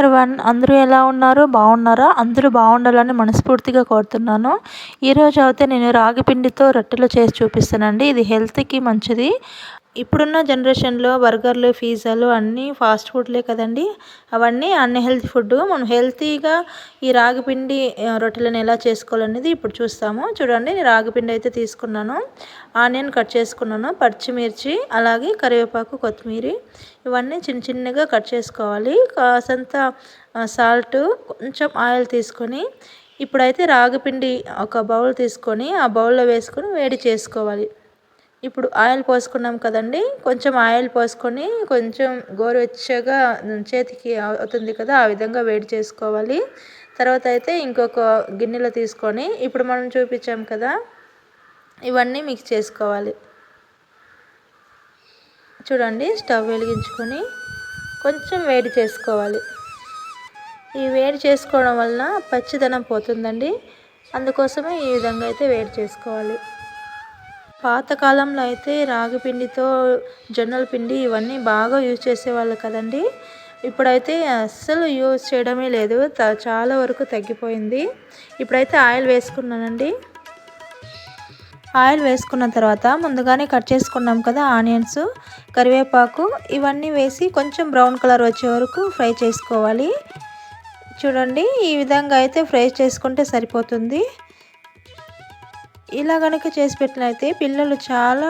అందరూ ఎలా ఉన్నారు? బాగున్నారా? అందరూ బాగుండాలని మనస్ఫూర్తిగా కోరుతున్నాను. ఈరోజు అయితే నేను రాగి పిండితో రొట్టెలు చేసి చూపిస్తానండి. ఇది హెల్త్కి మంచిది. ఇప్పుడున్న జనరేషన్లో బర్గర్లు పిజ్జాలు అన్నీ ఫాస్ట్ ఫుడ్లే కదండి. అవన్నీ అన్హెల్తీ ఫుడ్ మనం హెల్తీగా ఈ రాగిపిండి రొట్టెలను ఎలా చేసుకోవాలనేది ఇప్పుడు చూస్తాము. చూడండి నేను రాగి పిండి అయితే తీసుకున్నాను. ఆనియన్ కట్ చేసుకున్నాను పచ్చిమిర్చి అలాగే కరివేపాకు కొత్తిమీర. ఇవన్నీ చిన్న చిన్నగా కట్ చేసుకోవాలి. కాసంత సాల్ట్ కొంచెం ఆయిల్ తీసుకొని ఇప్పుడైతే రాగిపిండి ఒక బౌల్ తీసుకొని ఆ బౌల్లో వేసుకొని వేడి చేసుకోవాలి. ఇప్పుడు ఆయిల్ పోసుకున్నాం కదండి కొంచెం ఆయిల్ పోసుకొని కొంచెం గోరువెచ్చగా చేతికి అవుతుంది కదా ఆ విధంగా వేడి చేసుకోవాలి. తర్వాత అయితే ఇంకొక గిన్నెలో తీసుకొని ఇప్పుడు మనం చూపించాం కదా ఇవన్నీ మిక్స్ చేసుకోవాలి. చూడండి స్టవ్ వెలిగించుకొని కొంచెం వేడి చేసుకోవాలి. ఈ వేడి చేసుకోవడం వలన పచ్చిదనం పోతుందండి అందుకోసమే ఈ విధంగా అయితే వేడి చేసుకోవాలి. పాతకాలంలో అయితే రాగి పిండితో జొన్నల పిండి ఇవన్నీ బాగా యూజ్ చేసేవాళ్ళు కదండి. ఇప్పుడైతే అస్సలు యూజ్ చేయడమే లేదు. చాలా వరకు తగ్గిపోయింది. ఇప్పుడైతే ఆయిల్ వేసుకున్నానండి. ఆయిల్ వేసుకున్న తర్వాత ముందుగానే కట్ చేసుకున్నాం కదా ఆనియన్స్ కరివేపాకు ఇవన్నీ వేసి కొంచెం బ్రౌన్ కలర్ వచ్చే వరకు ఫ్రై చేసుకోవాలి. చూడండి ఈ విధంగా అయితే ఫ్రై చేసుకుంటే సరిపోతుంది. ఇలా కనుక చేసి పెట్టినైతే పిల్లలు చాలా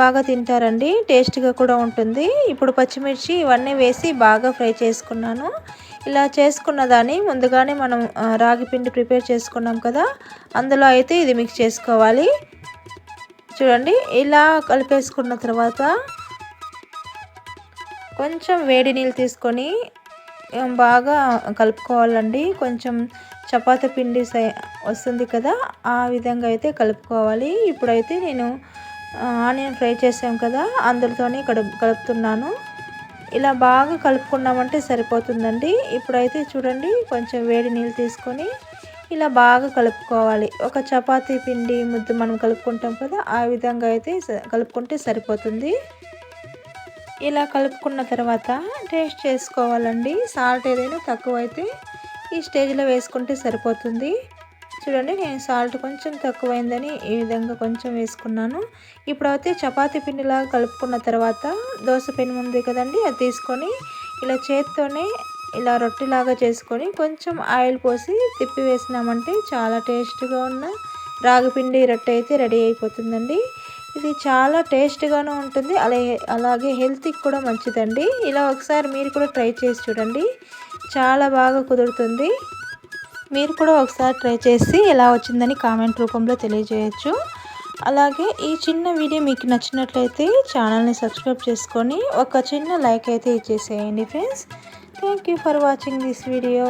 బాగా తింటారండి. టేస్ట్గా కూడా ఉంటుంది. ఇప్పుడు పచ్చిమిర్చి ఇవన్నీ వేసి బాగా ఫ్రై చేసుకున్నాను. ఇలా చేసుకున్న దాన్ని ముందుగానే మనం రాగి పిండి ప్రిపేర్ చేసుకున్నాం కదా అందులో అయితే ఇది మిక్స్ చేసుకోవాలి. చూడండి ఇలా కలిపేసుకున్న తర్వాత కొంచెం వేడి నీళ్ళు తీసుకొని బాగా కలుపుకోవాలండి. కొంచెం చపాతి పిండి వస్తుంది కదా ఆ విధంగా అయితే కలుపుకోవాలి. ఇప్పుడైతే నేను ఆనియన్ ఫ్రై చేసాం కదా అందులోనే కడుపు కలుపుతున్నాను. ఇలా బాగా కలుపుకున్నామంటే సరిపోతుందండి. ఇప్పుడైతే చూడండి కొంచెం వేడి నీళ్ళు తీసుకొని ఇలా బాగా కలుపుకోవాలి. ఒక చపాతీ పిండి ముద్ద మనం కలుపుకుంటాం కదా ఆ విధంగా అయితే కలుపుకుంటే సరిపోతుంది. ఇలా కలుపుకున్న తర్వాత టేస్ట్ చేసుకోవాలండి. సాల్ట్ ఏదైనా తక్కువ అయితే ఈ స్టేజ్లో వేసుకుంటే సరిపోతుంది. చూడండి నేను సాల్ట్ కొంచెం తక్కువైందని ఈ విధంగా కొంచెం వేసుకున్నాను. ఇప్పుడైతే చపాతి పిండిలాగా కలుపుకున్న తర్వాత దోశ పిండి ఉంది కదండి అది తీసుకొని ఇలా చేత్తోనే ఇలా రొట్టెలాగా చేసుకొని కొంచెం ఆయిల్ పోసి తిప్పి వేసినామంటే చాలా టేస్ట్గా ఉన్న రాగిపిండి రొట్టె అయితే రెడీ అయిపోతుందండి. ఇది చాలా టేస్ట్గాను ఉంటుంది అలాగే అలాగే హెల్త్కి కూడా మంచిదండి. ఇలా ఒకసారి మీరు కూడా ట్రై చేసి చూడండి. చాలా బాగా కుదురుతుంది. మీరు కూడా ఒకసారి ట్రై చేసి ఎలా వచ్చిందని కామెంట్ రూపంలో తెలియజేయచ్చు. అలాగే ఈ చిన్న వీడియో మీకు నచ్చినట్లయితే ఛానల్ని సబ్స్క్రైబ్ చేసుకొని ఒక చిన్న లైక్ అయితే ఇచ్చేసేయండి friends. Thank for watching this video.